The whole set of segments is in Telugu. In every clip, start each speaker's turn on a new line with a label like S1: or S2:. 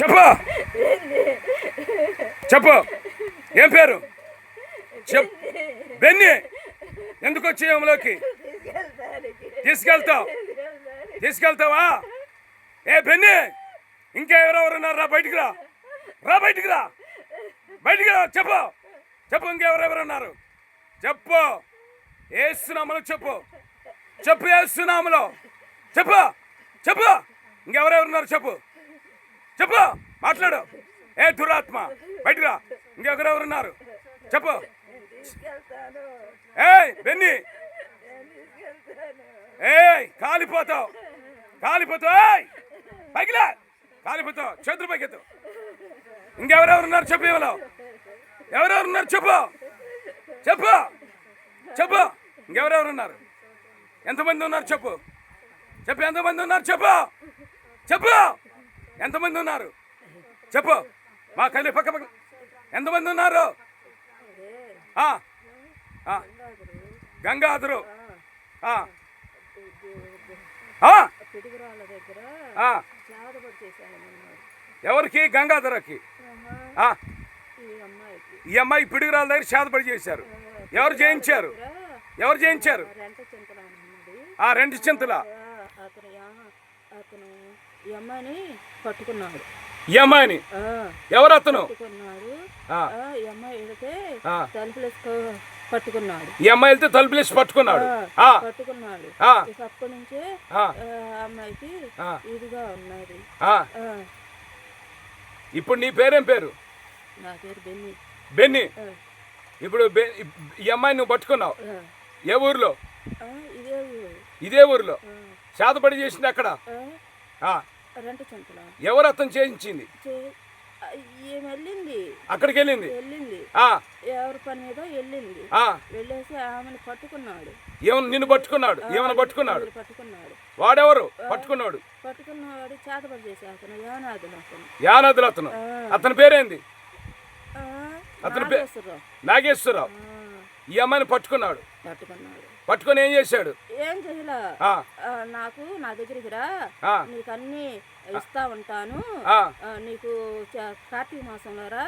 S1: చెప్పు. చెప్పు. ఏం పేరు? చెప్. బెన్ని ఎందుకు వచ్చి తీసుకెళ్తావు. తీసుకెళ్తావా? ఏ బెన్ని ఇంకా ఎవరెవరు ఉన్నారు రా బయటికి రా. రా బయటికి రా. బయటికి రా చెప్పు. చెప్పు ఇంకెవరెవరు ఉన్నారు. చెప్పు. ఏసునామలో చెప్పు. చెప్పు ఏసునామలో చెప్పు. చెప్పు. ఇంకెవరెవరు ఉన్నారు చెప్పు. చెప్పు మాట్లాడు. ఏ దురాత్మ? బయటరా రా. ఇంకెవరెవరు ఉన్నారు చెప్పు. ఏయ్ బెన్ని. ఏయ్ కాలిపోతావు. కాలిపోతావు. ఏయ్ పైకిలే కాలిపోతావు. చేతులు పైకెత్తు. ఇంకెవరెవరు ఉన్నారు చెప్పు ఇవ్వలో ఎవరెవరు ఉన్నారు చెప్పు. చెప్పు. చెప్పు. ఇంకెవరెవరు ఉన్నారు ఎంతమంది ఉన్నారు చెప్పు. చెప్పు ఎంతమంది ఉన్నారు చెప్పు. చెప్పు. ఎంతమంది ఉన్నారు? చెప్పు. మా కళ్ళు పక్క పక్క. ఎంతమంది ఉన్నారు? ఆ, గంగాధరు. ఎవరికి? గంగాధరకి.
S2: ఈ
S1: అమ్మాయి పిడుగురాల దగ్గర శాతపడి చేశారు. ఎవరు చేయించారు ఎవరు చేయించారు ఆ రెండు చింతల.
S2: అమ్మాయిని పట్టుకున్నాడు. ఆ,
S1: ఎవరు అతను
S2: పట్టుకున్నాడు. ఈ అమ్మాయి వెళితే
S1: తలుపులేసి పట్టుకున్నాడు.
S2: పట్టుకున్నాడు. అప్పటి నుంచే అమ్మాయికి. ఇదిగా ఉన్నది.
S1: ఇప్పుడు నీ పేరేం పేరు?
S2: నా పేరు బెన్ని.
S1: బెన్ని? ఇప్పుడు ఈ అమ్మాయి నువ్వు పట్టుకున్నావు? ఏ ఊర్లో?
S2: ఇదే ఊరు.
S1: ఇదే ఊర్లో? శాతపడి చేసింది అక్కడ
S2: చింతల
S1: ఎవరు అతను చేయించింది?
S2: ఏం వెళ్ళింది.
S1: అక్కడికి వెళ్ళింది?
S2: వెళ్ళింది.
S1: ఆ,
S2: ఎవరి పని మీద వెళ్ళింది. వెళ్ళేసి ఆమెను పట్టుకున్నాడు.
S1: ఏమన్నా నిన్ను పట్టుకున్నాడు? ఏమైనా పట్టుకున్నాడు?
S2: పట్టుకున్నాడు.
S1: వాడెవరు? పట్టుకున్నాడు.
S2: పట్టుకున్నవాడు చేతపడి చేసి అతను యానాదులు అతను.
S1: యానాదులు అతను. అతని పేరేంది? అతని పే-
S2: నాగేశ్వరరావు.
S1: ఈ అమ్మాయిని పట్టుకున్నాడు.
S2: పట్టుకున్నాడు.
S1: పట్టుకొని ఏం చేశాడు?
S2: ఏం చేయలా? నాకు నా దగ్గరికి రా నీకు అన్ని ఇస్తా ఉంటాను. నీకు కార్తీక మాసంలో రా.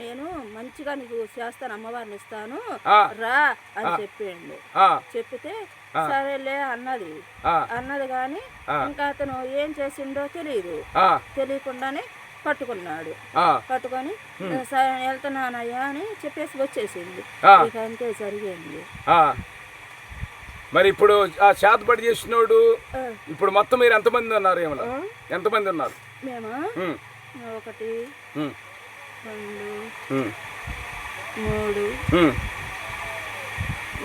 S2: నేను మంచిగా నీకు చేస్తాను అమ్మవారిని ఇస్తాను. రా అని చెప్పిండు చెప్పితే సరేలే అన్నది. అన్నది కానీ. ఇంకా అతను ఏం చేసిండో తెలియదు తెలియకుండానే పట్టుకున్నాడు. పట్టుకొని సరే వెళ్తున్నానయ్యా అని చెప్పేసి వచ్చేసింది. ఇక అంతే జరిగింది.
S1: మరి ఇప్పుడు ఆ శాతపడి చేసినోడు ఇప్పుడు మొత్తం మీరు ఎంతమంది ఉన్నారు ఏమన్నా? ఎంతమంది ఉన్నారు?
S2: ఒకటి
S1: ఉమ్,
S2: రెండు
S1: ఉమ్,
S2: మూడు.
S1: ఉమ్.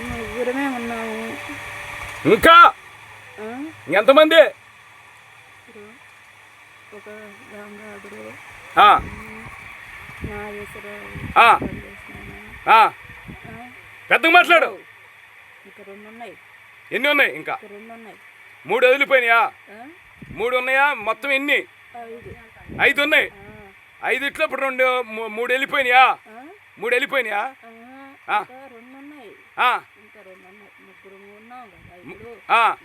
S2: ముగ్గురమే ఉన్నాము.
S1: ఇంకా? ఎంతమంది
S2: ఒక నాగేశ్వరరావు.
S1: పెద్దగా మాట్లాడు.
S2: ఇంకా రెండు ఉన్నాయి.
S1: ఎన్ని ఉన్నాయి ఇంకా?
S2: ఇంకా రెండు ఉన్నాయి.
S1: మూడు వదిలిపోయినాయా? మూడు ఉన్నాయా? మొత్తం ఎన్ని?
S2: ఐదు.
S1: ఐదు ఉన్నాయి?
S2: ఆ,
S1: ఐదిట్లో ఇప్పుడు రెండు మూడు వెళ్ళిపోయినాయా? మూడు వెళ్ళిపోయినాయా?
S2: ఇప్పుడు.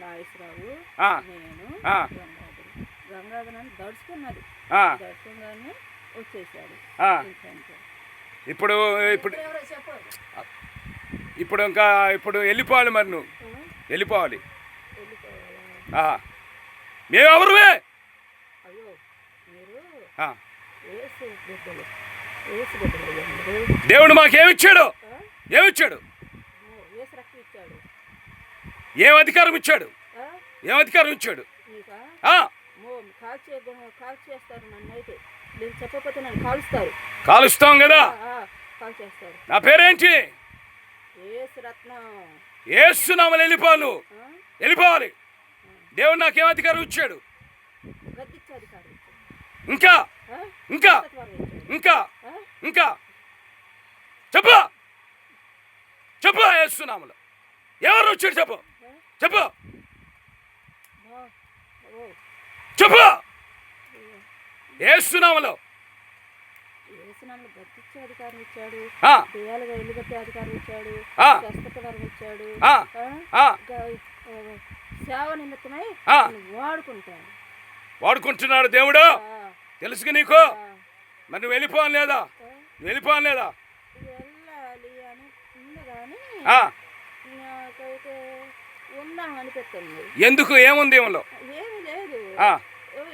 S1: ఇప్పుడు ఇప్పుడు ఇప్పుడు ఇంకా ఇప్పుడు వెళ్ళిపోవాలి మరి నువ్వు. వెళ్ళిపోవాలి. మేమెవరువే దేవుడు మాకేమిచ్చాడు? ఏమిచ్చాడు? ఏం అధికారం ఇచ్చాడు? ఏం అధికారం ఇచ్చాడు? కాలుస్తాం కదా? నా పేరేంటి? ఏస్తున్నామని వెళ్ళిపోవాలి
S2: నువ్వు
S1: వెళ్ళిపోవాలి. దేవుడు నాకేం అధికారం ఇచ్చాడు? ఇంకా? ఇంకా? ఇంకా? ఇంకా? చెప్పు. చెప్పు ఏస్తున్నాములు ఎవరు వచ్చాడు చెప్పు. చెప్పు. చెప్పు.
S2: అయ్యో. నన్ను గద్దిచ్చే అధికారం ఇచ్చాడు. ఇల్లు కట్టే అధికారం ఇచ్చాడు. స్వస్థత వరం ఇచ్చాడు. సేవ నిమిత్తమై వాడుకుంటాడు.
S1: వాడుకుంటున్నాడు దేవుడు.
S2: ఆ,
S1: తెలుసుగా నీకు? మరి నువ్వు వెళ్ళిపోవాలి లేదా? వెళ్ళిపోవాలి లేదా?
S2: వెళ్ళాలి అని ఉంది కానీ నాకైతే ఉందాం అనిపిస్తుంది
S1: ఎందుకు? ఏముంది ఏమలో
S2: ఏమీ లేదు.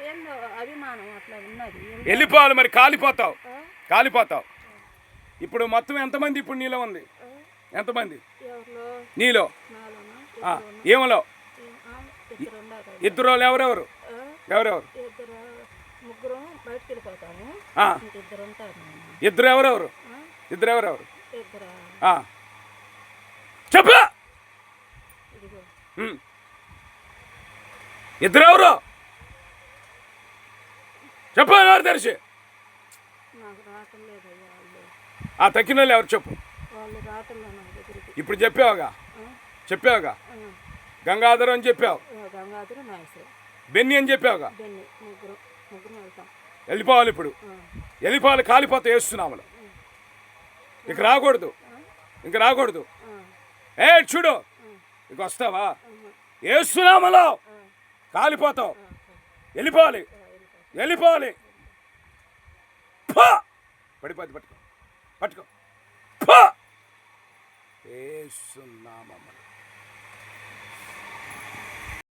S2: ఏందో అభిమానం అట్లా ఉన్నది.
S1: వెళ్ళిపోవాలి మరి కాలిపోతావు. కాలిపోతావు. ఇప్పుడు మొత్తం ఎంతమంది ఇప్పుడు నీలో ఉంది? ఎంతమంది? నీలో? ఏమలో?
S2: ఇద్దరు
S1: ఎవరెవరు? ఎవరెవరు?
S2: ఇద్దరు
S1: ఎవరెవరు? ఇద్దరు ఎవరెవరు. చెప్పు. ఇద్దరు ఎవరు చెప్పు ఎవరు తెరిచి
S2: నాకు రావటం లేదయ్యా వాళ్ళు
S1: ఆ తక్కిన వాళ్ళు ఎవరు చెప్పు? ఇప్పుడు చెప్పావుగా? చెప్పావుగా? గంగాధరం అని చెప్పావు? బెన్ని అని చెప్పావుగా? వెళ్ళిపోవాలి ఇప్పుడు. వెళ్ళిపోవాలి కాలిపోతే వేస్తున్నాములు ఇక రాకూడదు. ఇంక రాకూడదు. ఏ చూడు. ఇక వస్తావా? వేస్తున్నాములో కాలిపోతావు. వెళ్ళిపోవాలి. వెళ్ళిపోవాలి! పడిపోద్ది పట్టుకో. పట్టుకో. ఫా!